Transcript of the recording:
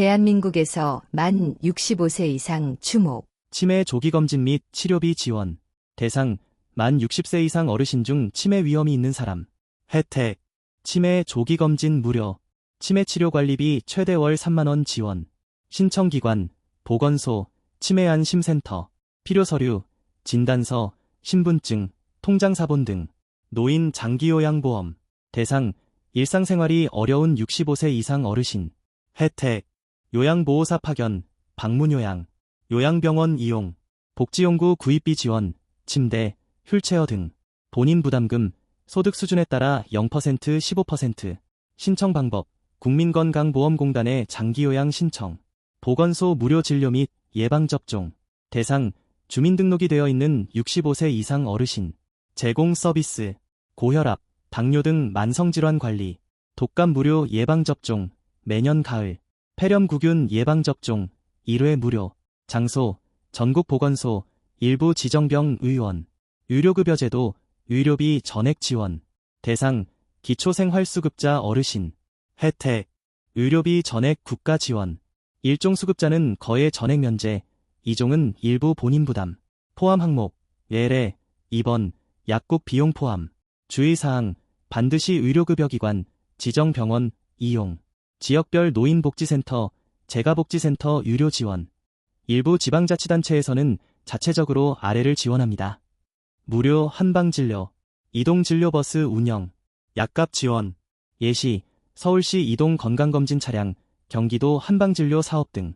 대한민국에서 만 65세 이상 주목. 치매 조기 검진 및 치료비 지원. 대상 만 60세 이상 어르신 중 치매 위험이 있는 사람. 혜택. 치매 조기 검진 무료. 치매 치료 관리비 최대 월 3만 원 지원. 신청 기관 보건소, 치매 안 심센터, 필요 서류, 진단서, 신분증, 통장 사본 등. 노인 장기 요양 보험. 대상 일상생활이 어려운 65세 이상 어르신. 혜택. 요양보호사 파견, 방문요양, 요양병원 이용, 복지용구 구입비 지원, 침대, 휠체어 등, 본인 부담금, 소득 수준에 따라 0% 15%, 신청 방법, 국민건강보험공단의 장기요양 신청, 보건소 무료 진료 및 예방접종, 대상, 주민등록이 되어 있는 65세 이상 어르신, 제공 서비스, 고혈압, 당뇨 등 만성질환 관리, 독감 무료 예방접종, 매년 가을, 폐렴구균 예방접종 1회 무료 장소 전국보건소 일부 지정병 의원 유료급여제도 의료비 전액 지원 대상 기초생활수급자 어르신 혜택 의료비 전액 국가 지원 1종 수급자는 거의 전액 면제 2종은 일부 본인 부담 포함 항목 예래 2번 약국 비용 포함 주의사항 반드시 의료급여기관 지정병원 이용 지역별 노인복지센터, 재가복지센터 유료 지원. 일부 지방자치단체에서는 자체적으로 아래를 지원합니다. 무료 한방진료, 이동진료버스 운영, 약값 지원, 예시, 서울시 이동 건강검진 차량, 경기도 한방진료 사업 등.